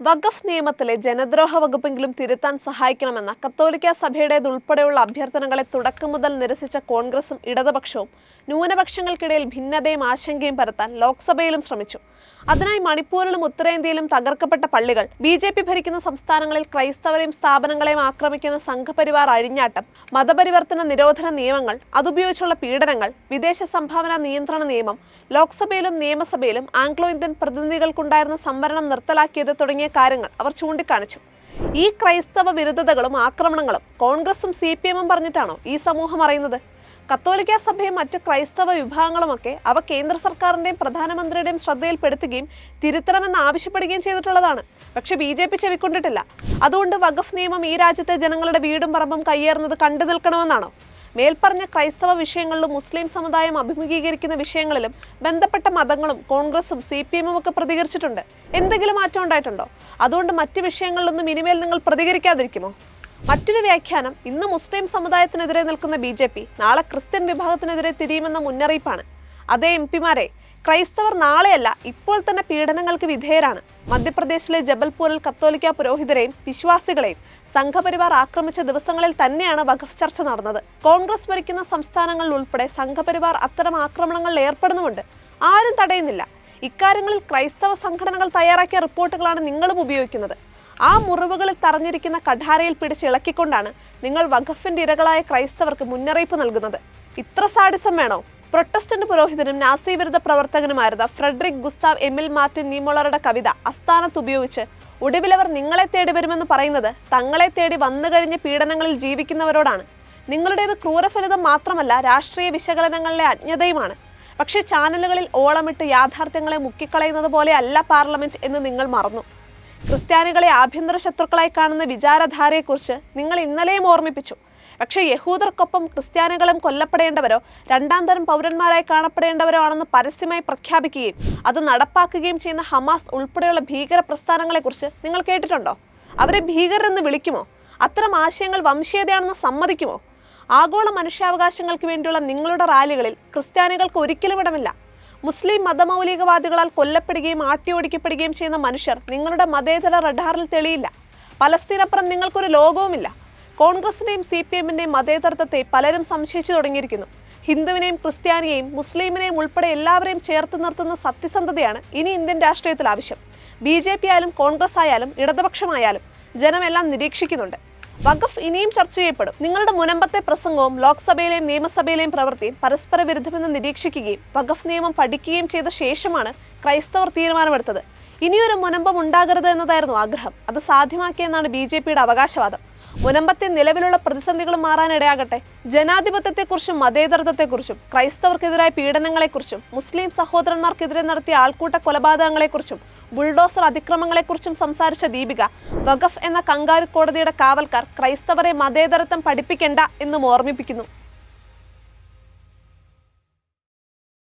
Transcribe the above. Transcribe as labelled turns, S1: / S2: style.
S1: വഖഫ് നിയമത്തിലെ ജനദ്രോഹ വകുപ്പെങ്കിലും തിരുത്താൻ സഹായിക്കണമെന്ന കത്തോലിക്ക സഭയുടേതുൾപ്പെടെയുള്ള അഭ്യർത്ഥനകളെ തുടക്കം മുതൽ നിരസിച്ച കോൺഗ്രസും ഇടതുപക്ഷവും ന്യൂനപക്ഷങ്ങൾക്കിടയിൽ ഭിന്നതയും ആശങ്കയും പരത്താൻ ലോക്സഭയിലും ശ്രമിച്ചു. അതിനായി മണിപ്പൂരിലും ഉത്തരേന്ത്യയിലും തകർക്കപ്പെട്ട പള്ളികൾ ബി ജെ പി ഭരിക്കുന്ന സംസ്ഥാനങ്ങളിൽ ക്രൈസ്തവരെയും സ്ഥാപനങ്ങളെയും ആക്രമിക്കുന്ന സംഘപരിവാർ അഴിഞ്ഞാട്ടം മതപരിവർത്തന നിരോധന നിയമങ്ങൾ അതുപയോഗിച്ചുള്ള പീഡനങ്ങൾ വിദേശ സംഭാവന നിയന്ത്രണ നിയമം ലോക്സഭയിലും നിയമസഭയിലും ആംഗ്ലോ ഇന്ത്യൻ പ്രതിനിധികൾക്കുണ്ടായിരുന്ന സംവരണം നിർത്തലാക്കിയത് തുടങ്ങിയ കാര്യങ്ങൾ അവർ ചൂണ്ടിക്കാണിച്ചു. ഈ ക്രൈസ്തവ വിരുദ്ധതകളും ആക്രമണങ്ങളും കോൺഗ്രസും സി പി എമ്മും പറഞ്ഞിട്ടാണോ ഈ സമൂഹം അറിയുന്നത്? കത്തോലിക്ക സഭയും മറ്റ് ക്രൈസ്തവ വിഭാഗങ്ങളുമൊക്കെ അവ കേന്ദ്ര സർക്കാരിന്റെയും പ്രധാനമന്ത്രിയുടെയും ശ്രദ്ധയിൽപ്പെടുത്തുകയും തിരുത്തണമെന്ന് ആവശ്യപ്പെടുകയും ചെയ്തിട്ടുള്ളതാണ്. പക്ഷെ ബി ജെ പി ചെവിക്കൊണ്ടിട്ടില്ല. അതുകൊണ്ട് വഖഫ് നിയമം ഈ രാജ്യത്തെ ജനങ്ങളുടെ വീടും പറമ്പും കയ്യേറുന്നത് കണ്ടു നിൽക്കണമെന്നാണോ? മേൽപ്പറഞ്ഞ ക്രൈസ്തവ വിഷയങ്ങളിലും മുസ്ലിം സമുദായം അഭിമുഖീകരിക്കുന്ന വിഷയങ്ങളിലും ബന്ധപ്പെട്ട മതങ്ങളും കോൺഗ്രസും സി പി എമ്മും ഒക്കെ പ്രതികരിച്ചിട്ടുണ്ട്. എന്തെങ്കിലും മാറ്റം ഉണ്ടായിട്ടുണ്ടോ? അതുകൊണ്ട് മറ്റ് വിഷയങ്ങളിലൊന്നും ഇനിമേൽ നിങ്ങൾ പ്രതികരിക്കാതിരിക്കുമോ? മറ്റൊരു വ്യാഖ്യാനം ഇന്ന് മുസ്ലിം സമുദായത്തിനെതിരെ നിൽക്കുന്ന ബി ജെ പി നാളെ ക്രിസ്ത്യൻ വിഭാഗത്തിനെതിരെ തിരിയുമെന്ന മുന്നറിയിപ്പാണ്. അതേ എം പിമാരെ ക്രൈസ്തവർ നാളെയല്ല ഇപ്പോൾ തന്നെ പീഡനങ്ങൾക്ക് വിധേയരാണ്. മധ്യപ്രദേശിലെ ജബൽപൂരിൽ കത്തോലിക്ക പുരോഹിതരെയും വിശ്വാസികളെയും സംഘപരിവാർ ആക്രമിച്ച ദിവസങ്ങളിൽ തന്നെയാണ് വഖഫ് ചർച്ച നടന്നത്. കോൺഗ്രസ് ഭരിക്കുന്ന സംസ്ഥാനങ്ങളിൽ ഉൾപ്പെടെ സംഘപരിവാർ അത്തരം ആക്രമണങ്ങളിൽ ഏർപ്പെടുന്നുമുണ്ട്. ആരും തടയുന്നില്ല. ഇക്കാര്യങ്ങളിൽ ക്രൈസ്തവ സംഘടനകൾ തയ്യാറാക്കിയ റിപ്പോർട്ടുകളാണ് നിങ്ങളും ഉപയോഗിക്കുന്നത്. ആ മുറിവുകളിൽ തറഞ്ഞിരിക്കുന്ന കഠാരയിൽ പിടിച്ച് ഇളക്കിക്കൊണ്ടാണ് നിങ്ങൾ വഖഫിന്റെ ഇരകളായ ക്രൈസ്തവർക്ക് മുന്നറിയിപ്പ് നൽകുന്നത്. ഇത്ര സാഡിസം വേണോ? പ്രൊട്ടസ്റ്റന്റ് പുരോഹിതനും നാസി വിരുദ്ധ പ്രവർത്തകനുമായിരുന്ന ഫ്രെഡറിക് ഗുസ്താവ് എമിൽ മാർട്ടിൻ നീമോളറുടെ കവിത അസ്ഥാനത്ത് ഉപയോഗിച്ച് ഒടുവിലവർ നിങ്ങളെ തേടി വരുമെന്ന് പറയുന്നത് തങ്ങളെ തേടി വന്നു കഴിഞ്ഞ പീഡനങ്ങളിൽ ജീവിക്കുന്നവരോടാണ്. നിങ്ങളുടേത് ക്രൂരഫലിതം മാത്രമല്ല രാഷ്ട്രീയ വിശകലനങ്ങളിലെ അജ്ഞതയുമാണ്. പക്ഷേ ചാനലുകളിൽ ഓളമിട്ട് യാഥാർത്ഥ്യങ്ങളെ മുക്കിക്കളയുന്നത് പോലെയല്ല പാർലമെന്റ് എന്ന് നിങ്ങൾ മറന്നു. ക്രിസ്ത്യാനികളെ ആഭ്യന്തര ശത്രുക്കളായി കാണുന്ന വിചാരധാരയെക്കുറിച്ച് നിങ്ങൾ ഇന്നലെയും ഓർമ്മിപ്പിച്ചു. പക്ഷേ യഹൂദർക്കൊപ്പം ക്രിസ്ത്യാനികളും കൊല്ലപ്പെടേണ്ടവരോ രണ്ടാം തരം പൗരന്മാരായി കാണപ്പെടേണ്ടവരോ ആണെന്ന് പരസ്യമായി പ്രഖ്യാപിക്കുകയും അത് നടപ്പാക്കുകയും ചെയ്യുന്ന ഹമാസ് ഉൾപ്പെടെയുള്ള ഭീകര പ്രസ്ഥാനങ്ങളെക്കുറിച്ച് നിങ്ങൾ കേട്ടിട്ടുണ്ടോ? അവരെ ഭീകരരെന്ന് വിളിക്കുമോ? അത്തരം ആശയങ്ങൾ വംശീയതയാണെന്ന് സമ്മതിക്കുമോ? ആഗോള മനുഷ്യാവകാശങ്ങൾക്ക് വേണ്ടിയുള്ള നിങ്ങളുടെ റാലികളിൽ ക്രിസ്ത്യാനികൾക്ക് ഒരിക്കലും ഇടമില്ല. മുസ്ലിം മതമൗലികവാദികളാൽ കൊല്ലപ്പെടുകയും ആട്ടിയോടിക്കപ്പെടുകയും ചെയ്യുന്ന മനുഷ്യർ നിങ്ങളുടെ മതേതര റഡാറിൽ തെളിയില്ല. പലസ്തീനപ്പുറം നിങ്ങൾക്കൊരു ലോകവുമില്ല. കോൺഗ്രസിന്റെയും സി പി എമ്മിന്റെയും മതേതരത്വത്തെ പലരും സംശയിച്ചു തുടങ്ങിയിരിക്കുന്നു. ഹിന്ദുവിനെയും ക്രിസ്ത്യാനിയെയും മുസ്ലിമിനെയും ഉൾപ്പെടെ എല്ലാവരെയും ചേർത്ത് നിർത്തുന്ന സത്യസന്ധതയാണ് ഇനി ഇന്ത്യൻ രാഷ്ട്രീയത്തിൽ ആവശ്യം ബി ജെ പി ആയാലും കോൺഗ്രസ് ആയാലും ഇടതുപക്ഷമായാലും ജനമെല്ലാം നിരീക്ഷിക്കുന്നുണ്ട്. വഖഫ് ഇനിയും ചർച്ച ചെയ്യപ്പെടും. നിങ്ങളുടെ മുനമ്പത്തെ പ്രസംഗവും ലോക്സഭയിലെയും നിയമസഭയിലെയും പ്രവൃത്തിയും പരസ്പര വിരുദ്ധമെന്ന് നിരീക്ഷിക്കുകയും വഖഫ് നിയമം പഠിക്കുകയും ചെയ്ത ശേഷമാണ് ക്രൈസ്തവർ തീരുമാനമെടുത്തത്. ഇനിയൊരു മുനമ്പം ഉണ്ടാകരുത് എന്നതായിരുന്നു ആഗ്രഹം. അത് സാധ്യമാക്കിയെന്നാണ് ബി അവകാശവാദം. മുനമ്പത്തെ നിലവിലുള്ള പ്രതിസന്ധികൾ മാറാനിടയാകട്ടെ. ജനാധിപത്യത്തെക്കുറിച്ചും മതേതരത്വത്തെക്കുറിച്ചും ക്രൈസ്തവർക്കെതിരായ പീഡനങ്ങളെക്കുറിച്ചും മുസ്ലിം സഹോദരന്മാർക്കെതിരെ നടത്തിയ ആൾക്കൂട്ട കൊലപാതകങ്ങളെക്കുറിച്ചും ബുൾഡോസർ അതിക്രമങ്ങളെക്കുറിച്ചും സംസാരിച്ച ദീപിക വഖഫ് എന്ന കങ്കാരു കോടതിയുടെ കാവൽക്കാർ ക്രൈസ്തവരെ മതേതരത്വം പഠിപ്പിക്കേണ്ട എന്നും ഓർമ്മിപ്പിക്കുന്നു.